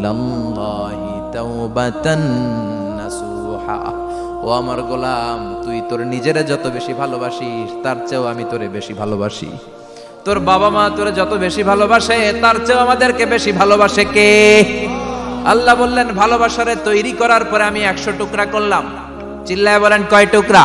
ইলাল্লাহি তাওবাতান নাসুহা। ও আমার গোলাম, তুই তোর নিজেরে যত বেশি ভালোবাসিস, তার চেয়েও আমি তোরে বেশি ভালোবাসি। তোর বাবা মা তোরে যত বেশি ভালোবাসে, তার চেয়েও আমাদেরকে বেশি ভালোবাসে কে? আল্লাহ বললেন, ভালোবাসারে তৈরি করার পরে আমি একশো টুকরা করলাম। চিল্লায় বলেন, কয় টুকরা?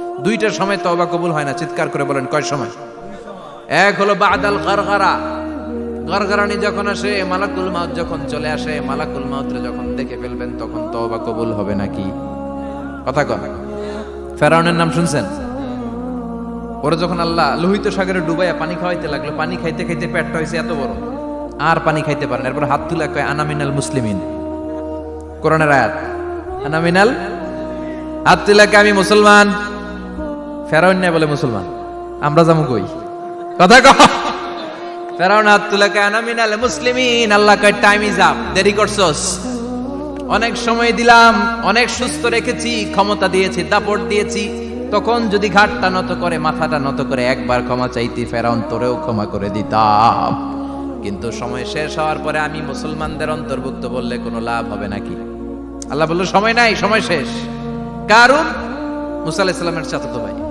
দুইটার সময় তবা কবুল হয় না, চিৎকার করে বলেন, কয় সময়? এক হলো বাদাল গারগারা। গারগারানি যখন আসে, মালাকুল মাউত যখন চলে আসে, মালাকুল মাউতরে যখন দেখে ফেলবেন, তখন তবা কবুল হবে নাকি? কথা কন। ফেরাউনের নাম শুনছেন? ওরা যখন আল্লাহ লোহিত সাগরে ডুবাইয়া পানি খাওয়াইতে লাগল, পানি খাইতে খাইতে পেটটা হয়েছে এত বড়। আর পানি খাইতে পারেন এরপর হাত তুলে কয় আনামিনাল মুসলিমিন। কোরআনের আয়াত আনামিনাল হাত তুলে আমি মুসলমান। ফেরাউন নাই বলে মুসলমান। আমরা যাব কই? কথা কহ ফেরাউন হাত তুলে কয় আনামিনাল মুসলিমিন, আল্লাহ কয় টাইম ইজ আপ দেরি করছস। অনেক সময় দিলাম, অনেক সুস্থ রেখেছি, ক্ষমতা দিয়েছি, দাপট দিয়েছি। তখন যদি ঘাটটা নত করে, মাথাটা নত করে, একবার ক্ষমা চাইতি, ফেরাউন তোরেও ক্ষমা করে দিতাম। কিন্তু সময় শেষ হওয়ার পরে আমি মুসলমানদের অন্তর্ভুক্ত বললে কোনো লাভ হবে নাকি? আল্লাহ বলল, সময় নাই, সময় শেষ। কারণ মুসা আলাহিসাল্লামের চাচাতো ভাই।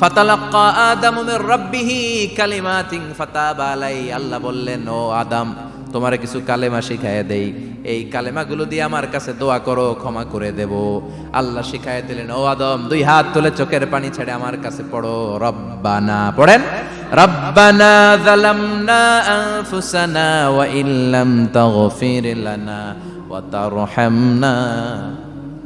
ফাতালাক্কা আদামু মির রাব্বিহি কালিমাতিন ফাতাবা আলাই। আল্লাহ বললেন, ও আদম, তোমারে কিছু কালেমা শিখায় দেই। এই কালেমাগুলো দিয়ে আমার কাছে দোয়া করো, ক্ষমা করে দেব। আল্লাহ শিখায় দিলেন, ও আদম, দুই হাত তুলে চোখের পানি ছেড়ে আমার কাছে পড়ো। রব্বানা, পড়েন। রব্বানা যালামনা আনফুসানা ওয়া ইল্লাম তাগফির লানা ওয়া তারহামনা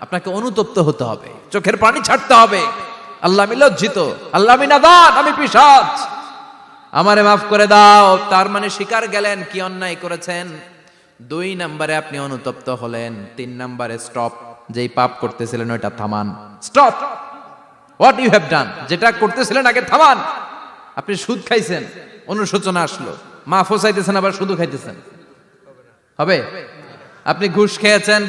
আপনাকে অনুতপ্ত হতে হবে। চোখের পানি ছাড়তে হবে। আল্লাহ আমি লজ্জিত। আল্লাহ আমি নাদান। আমি পিসাচ আমারে মাফ করে দাও। তার মানে শিকার গেলেন, কি অন্যায় করেছেন? দুই নম্বরে আপনি অনুতপ্ত হলেন। তিন নম্বরে স্টপ যেই পাপ করতেছিলেন, ওইটা থামান। Stop what you have done যেটা করতেছিলেন, আগে থামান। আপনি সুদ খাইছেন। অনুশোচনা আসলো। মা ফোসাইতেছেন, আবার শুধু খাইতেছেন। হবে? আপনি ঘুষ খেয়েছেন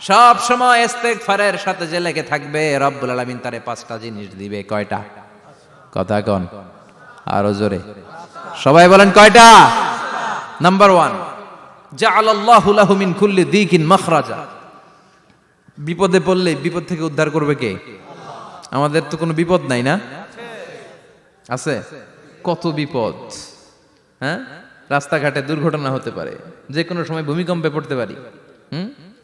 সব সময় ইস্তেগফারের সাথে যে লেগে থাকবে, রব্বুল আলামিন তারে পাঁচটা জিনিস দিবে। কয়টা? কথা কোন। আরও জোরে। সবাই বলেন কয়টা? নাম্বার ওয়ান জাআলাল্লাহু লাহু মিন কুল্লি দিকিন মাখরাজা। বিপদে পড়লে বিপদ থেকে উদ্ধার করবে কে? আমাদের তো কোনো বিপদ নাই না? আছে? কত বিপদ? হ্যাঁ? রাস্তাঘাটে দুর্ঘটনা হতে পারে। যে কোনো সময় ভূমিকম্পে পড়তে পারি। হুম?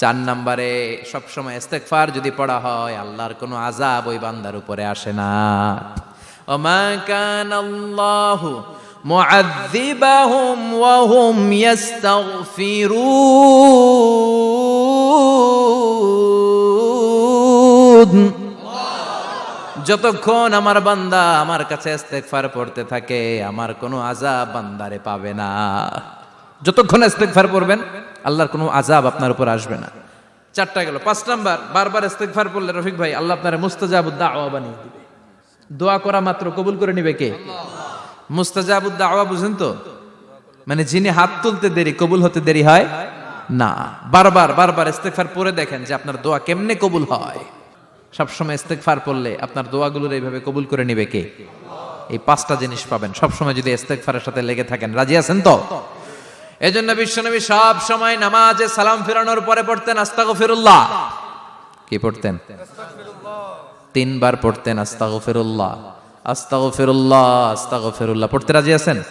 চার নম্বরে, সবসময় ইস্তেগফার যদি পড়া হয়, আল্লাহর কোনো আজাব ওই বান্দার উপরে আসে না। ওমা কান আল্লাহু মুআযযিবাহুম ওয়া হুম ইস্তাগফিরুন। যতক্ষণ আমার বান্দা আমার কাছে ইস্তেগফার পড়তে থাকে, আমার কোনো আজাব বান্দারে পাবে না। যতক্ষণ ইস্তেগফার পড়বেন আল্লাহর কোনো আজাব আপনার উপর আসবে না। চারটা গেল। পাঁচ নাম্বার, বারবার ইস্তেগফার পড়লে রফিক ভাই, আল্লাহ আপনার মুস্তাজাবুদ দাওয়া বানিয়ে দিবে। দোয়া করা মাত্র কবুল করে নিবে কে? মুস্তাজাবুদ দাওয়া, বুঝেন তো? মানে যিনি হাত তুলতে দেরি, কবুল হতে দেরি হয় না। বারবার বারবার ইস্তেগফার পড়ে দেখেন যে আপনার দোয়া কেমনে কবুল হয়। সবসময় ইস্তেগফার পড়লে আপনার দোয়াগুলোর এইভাবে কবুল করে নিবে কে? এই পাঁচটা জিনিস পাবেন। সবসময় যদি ইস্তেগফারের সাথে লেগে থাকেন। রাজি আছেন তো? এজন্য বিশ্বনবী সব সময় নামাজে সালাম ফেরানোর পরে পড়তেন আস্তাগফিরুল্লাহ। কি পড়তেন? তিনবার পড়তেন আস্তাগফিরুল্লাহ। আস্তাগফিরুল্লাহ আস্তাগফিরুল্লাহ। পড়তে রাজি আছেন?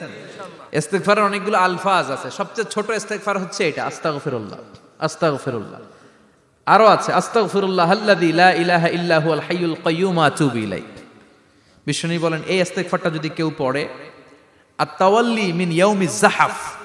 ইস্তেগফারের অনেকগুলো আলফাজ আছে। সবচেয়ে ছোট ইস্তেগফার হচ্ছে এটা, আস্তাগফিরুল্লাহ আস্তাগফিরুল্লাহ। আরও আছে, আস্তাগফিরুল্লাহ আল্লাযী লা ইলাহা ইল্লা হুয়াল হাইয়ুল কাইয়্যুম, আতুবু ইলাইহি। বিশ্বনী বলেন, এই ইস্তেগফারটা যদি কেউ পড়ে আর তাওয়াল্লি মিন ইয়াউমিজ জাহাফ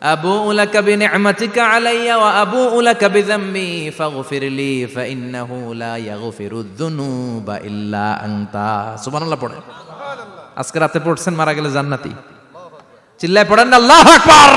আবু উলাকা বি নি'মাতিকা আলাইয়া ওয়া আবু উলাকা বি যামবি ফাগফির লি ফাইন্নাহু লা ইয়াগফিরু যুনুবা ইল্লা আনতা। সুবহানাল্লাহ পড়ে আজকে রাতে পড়ছেন মারা গেলে জান্নাতি। চিল্লায় পড়েন আল্লাহু আকবার।